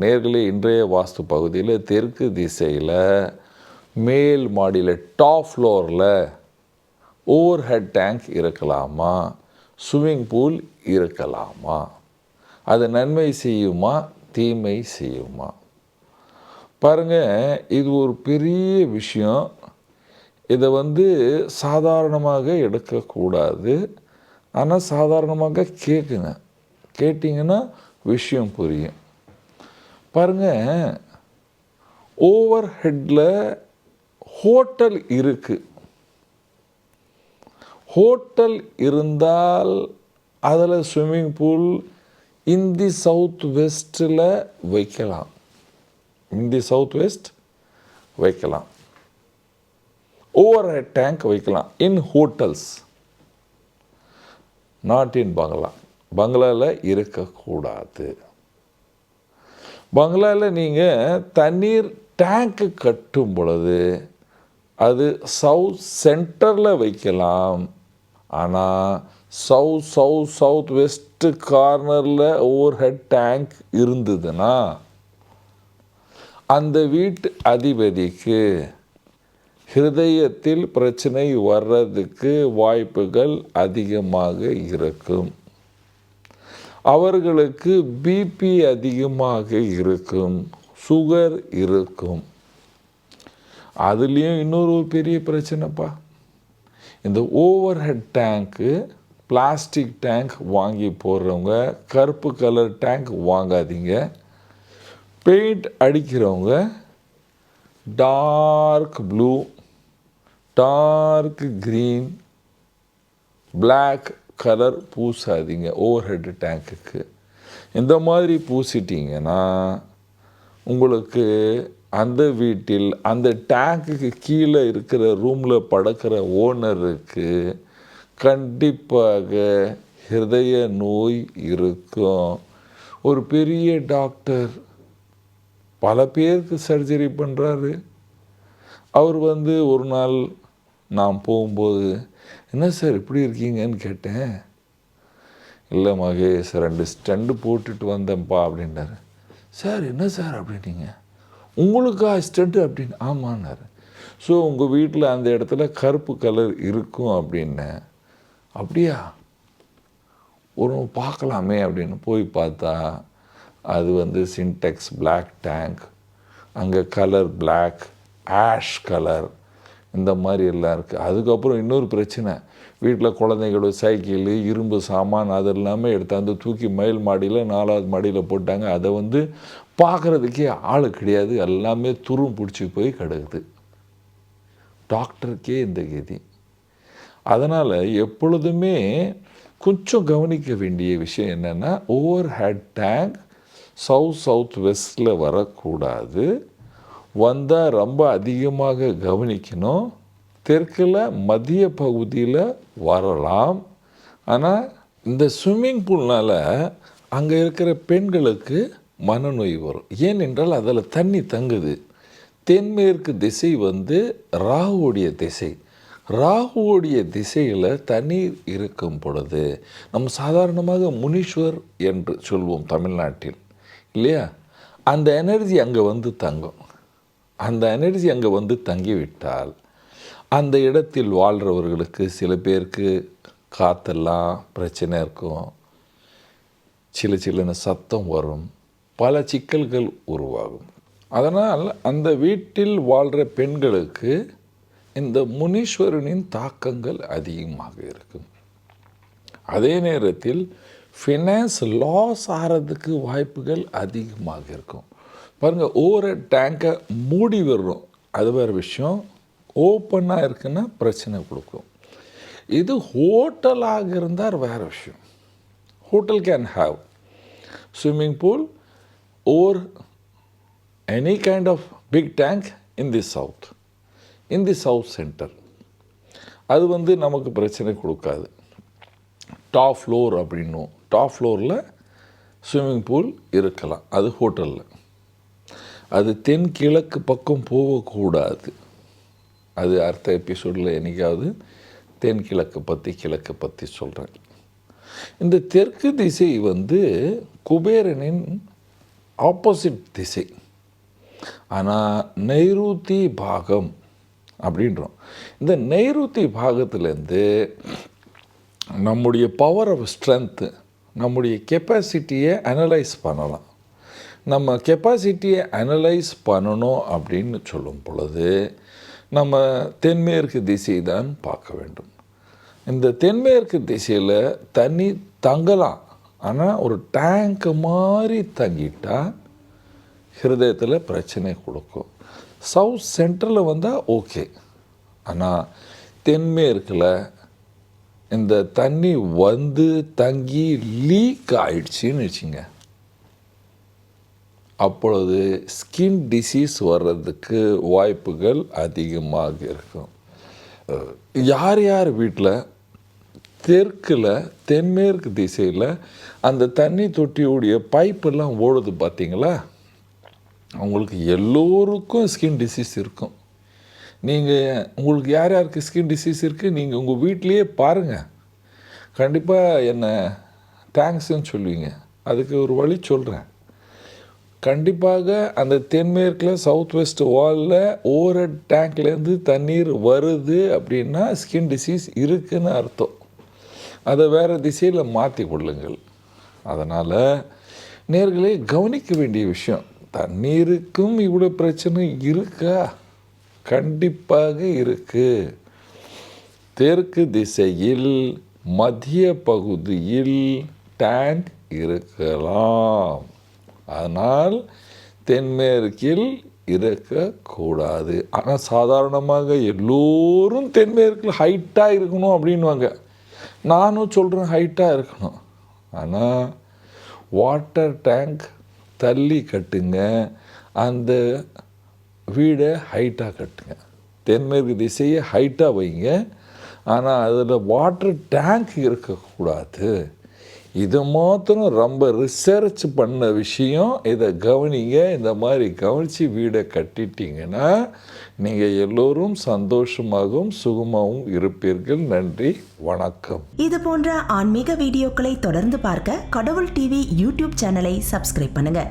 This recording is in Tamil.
நேர்களே இன்றைய வாஸ்து பகுதியில் தெற்கு திசையில் மேல் மாடியில் டாப் ஃப்ளோரில் ஓவர் ஹெட் டேங்க் இருக்கலாமா? ஸ்விம்மிங் பூல் இருக்கலாமா? அது நன்மை செய்யுமா? தீமை செய்யுமா? பாருங்க இது ஒரு பெரிய விஷயம். இதை வந்து சாதாரணமாக எடுக்கக்கூடாது. ஆனால் சாதாரணமாக கேட்குங்க கேட்டிங்கன்னா விஷயம் புரியும். பாருங்கள் ஓவர் ஹெட்டில் ஹோட்டல் இருக்குது ஹோட்டல் இருந்தால் அதில் swimming pool in the south வெஸ்ட்டில் வைக்கலாம். இந்தி சவுத் வெஸ்ட் வைக்கலாம். ஓவர் ஹெட் டேங்க் வைக்கலாம் இன் ஹோட்டல்ஸ் நாட் இன் பங்களா பங்களாவில் இருக்கக்கூடாது. பங்களாவில் நீங்கள் தண்ணீர் டேங்க்கு கட்டும் பொழுது அது சவுத் சென்டரில் வைக்கலாம். ஆனால் சவுத் சவுத் சவுத் வெஸ்ட்டு கார்னரில் ஓவர் ஹெட் டேங்க் இருந்ததுன்னா அந்த வீட்டு அதிபதிக்கு ஹிருதயத்தில் பிரச்சனை வர்றதுக்கு வாய்ப்புகள் அதிகமாக இருக்கும் அவர்களுக்கு பிபி அதிகமாக இருக்கும் சுகர் இருக்கும். அதுலேயும் இன்னொரு ஒரு பெரிய பிரச்சனைப்பா. இந்த ஓவர் ஹெட் டேங்க்கு பிளாஸ்டிக் டேங்க் வாங்கி போடுறவங்க கருப்பு கலர் டேங்க் வாங்காதீங்க. பெயிண்ட் அடிக்கிறவங்க dark blue dark green black colour பூசாதீங்க overhead டேங்க்குக்கு இந்த மாதிரி பூசிட்டிங்கன்னா உங்களுக்கு அந்த வீட்டில் அந்த டேங்க்குக்கு கீழே இருக்கிற ரூமில் படுக்கிற ஓனருக்கு கண்டிப்பாக ஹிருதய நோய் இருக்கும். ஒரு பெரிய டாக்டர் பல பேருக்கு சர்ஜரி பண்ணுறாரு அவர் வந்து ஒரு நாள் நான் போகும்போது என்ன சார் இப்படி இருக்கீங்கன்னு கேட்டேன். இல்லை மகேஷ் ரெண்டு ஸ்டண்டு போட்டுட்டு வந்தேன்ப்பா அப்படின்னாரு. சார் என்ன சார் அப்படின்னீங்க? உங்களுக்கா ஸ்டண்டு? அப்படின்னு ஆமான்னாரு. ஸோ உங்கள் வீட்டில் அந்த இடத்துல கருப்பு கலர் இருக்கும் அப்படின்னேன் அப்படியா? ஒரு பார்க்கலாமே அப்படின்னு போய் பார்த்தா அது வந்து சின்டெக்ஸ் பிளாக் டேங்க் அங்கே கலர் பிளாக் ஆஷ் கலர் இந்த மாதிரி எல்லாம் இருக்குது அதுக்கப்புறம் இன்னொரு பிரச்சனை. வீட்டில் குழந்தைகளோட சைக்கிள் இரும்பு சாமான் அது எல்லாமே எடுத்தாந்து தூக்கி மயில் மாடியில் நாலாவது மாடியில் போட்டாங்க. அதை வந்து பார்க்குறதுக்கே ஆள் கிடையாது. எல்லாமே துரும் பிடிச்சி போய் கிடக்குது. டாக்டருக்கே இந்த கதி. அதனால் எப்பொழுதுமே கொஞ்சம் கவனிக்க வேண்டிய விஷயம் என்னென்னா over head tank south south வெஸ்டில் வரக்கூடாது. வந்தால் ரொம்ப அதிகமாக கவனிக்கணும். தெற்கில் மதிய பகுதியில் வரலாம். ஆனால் இந்த ஸ்விம்மிங் பூல்னால் அங்கே இருக்கிற பெண்களுக்கு மனநோய் வரும். ஏனென்றால் அதில் தண்ணி தங்குது. தென்மேற்கு திசை வந்து ராகுவுடைய திசை. ராகுவுடைய திசையில் தண்ணீர் இருக்கும் பொழுது நம்ம சாதாரணமாக முனீஸ்வர் என்று சொல்வோம் தமிழ்நாட்டில். இல்லையா? அந்த எனர்ஜி அங்கே வந்து தங்கும். அந்த எனர்ஜி அங்கே வந்து தங்கிவிட்டால் அந்த இடத்தில் வாழ்கிறவர்களுக்கு சில பேருக்கு காற்றெல்லாம் பிரச்சனை இருக்கும். சில சில்லன சத்தம் வரும். பல சிக்கல்கள் உருவாகும். அதனால் அந்த வீட்டில் வாழ்கிற பெண்களுக்கு இந்த முனீஸ்வரனின் தாக்கங்கள் அதிகமாக இருக்கும். அதே நேரத்தில் ஃபினான்ஸ் லாஸ் ஆகிறதுக்கு வாய்ப்புகள் அதிகமாக இருக்கும். பாருங்கள் ஒவ்வொரு டேங்கை மூடி விடுறோம். அது வேறு விஷயம். ஓப்பனாக இருக்குன்னா பிரச்சனை கொடுக்கும். இது ஹோட்டலாக இருந்தால் வேறு விஷயம். Hotel can have swimming pool or any kind of big tank in the south in the south centre அது வந்து நமக்கு பிரச்சனை கொடுக்காது. டாப் ஃப்ளோர் அப்படின்னும். டாப் ஃப்ளோரில் ஸ்விம்மிங் பூல் இருக்கலாம். அது ஹோட்டலில் அது தென்கிழக்கு பக்கம் போகக்கூடாது. அது அடுத்த எபிசோடில் என்னைக்காவது தென்கிழக்கு பற்றி கிழக்கு பற்றி சொல்கிறேன் இந்த தெற்கு திசை வந்து குபேரனின் ஆப்போசிட் திசை. ஆனால் நைருத்தி பாகம் அப்படின்றோம். இந்த நைருத்தி பாகத்துலேருந்து நம்முடைய பவர் ஆஃப் ஸ்ட்ரென்த்து நம்முடைய கெப்பாசிட்டியை அனலைஸ் பண்ணலாம். நம்ம கெப்பாசிட்டியை அனலைஸ் பண்ணணும் அப்படின்னு சொல்லும் பொழுது நம்ம தென்மேற்கு திசை தான் பார்க்க வேண்டும். இந்த தென்மேற்கு திசையில் தண்ணி தங்கலாம். ஆனால் ஒரு டேங்க் மாதிரி தங்கிட்டால் ஹிருதயத்தில் பிரச்சனை கொடுக்கும். சவுத் சென்டரில் வந்தால் ஓகே ஆனால் தென்மேற்கில் இந்த தண்ணி வந்து தங்கி லீக் ஆயிடுச்சின்னு வச்சுங்க. அப்பொழுது ஸ்கின் டிசீஸ் வர்றதுக்கு வாய்ப்புகள் அதிகமாக இருக்கும். யார் யார் வீட்டில் தெற்கில் தென்மேற்கு திசையில் அந்த தண்ணி தொட்டியுடைய பைப்பெல்லாம் ஓடுது பார்த்தீங்களா அவங்களுக்கு எல்லோருக்கும் ஸ்கின் டிசீஸ் இருக்கும். நீங்கள் உங்களுக்கு யார் யாருக்கு ஸ்கின் டிசீஸ் இருக்குது நீங்கள் உங்கள் வீட்லேயே பாருங்கள் கண்டிப்பாக என்ன தேங்க்ஸ்ன்னு சொல்லுவீங்க. அதுக்கு ஒரு வழி சொல்கிறேன் கண்டிப்பாக அந்த தென்மேற்கில் சவுத் வெஸ்ட் வாலில் ஓவர் டேங்க்லேருந்து தண்ணீர் வருது அப்படின்னா ஸ்கின் டிசீஸ் இருக்குதுன்னு அர்த்தம். அதை வேறு திசையில் மாற்றி கொள்ளுங்கள். அதனால் நேர்களே கவனிக்க வேண்டிய விஷயம் தண்ணீருக்கும் இவ்வளோ பிரச்சனை இருக்கா? கண்டிப்பாக இருக்குது தெற்கு திசையில் மத்திய பகுதியில் டேங்க் இருக்கலாம். அதனால் தென்மேற்கில் இருக்கக்கூடாது. ஆனால் சாதாரணமாக எல்லோரும் தென்மேற்கில் ஹைட்டாக இருக்கணும் அப்படின்வாங்க நானும் சொல்கிறேன் ஹைட்டாக இருக்கணும். ஆனால் வாட்டர் டேங்க் தள்ளி கட்டுங்க. அந்த வீடை ஹைட்டாக கட்டுங்க. தென்மேற்கு திசையை ஹைட்டாக வைங்க. ஆனால் அதில் வாட்டர் டேங்க் இருக்கக்கூடாது. இதை மாத்திரம் ரொம்ப ரிசர்ச் பண்ண விஷயம். இதை கவனிங்க. இந்த மாதிரி கவனித்து வீடை கட்டிட்டீங்கன்னா நீங்கள் எல்லோரும் சந்தோஷமாகவும் சுகமாகவும் இருப்பீர்கள். நன்றி. வணக்கம். இது போன்ற ஆன்மீக வீடியோக்களை தொடர்ந்து பார்க்க கடவுள் டிவி யூடியூப் சேனலை சப்ஸ்கிரைப் பண்ணுங்கள்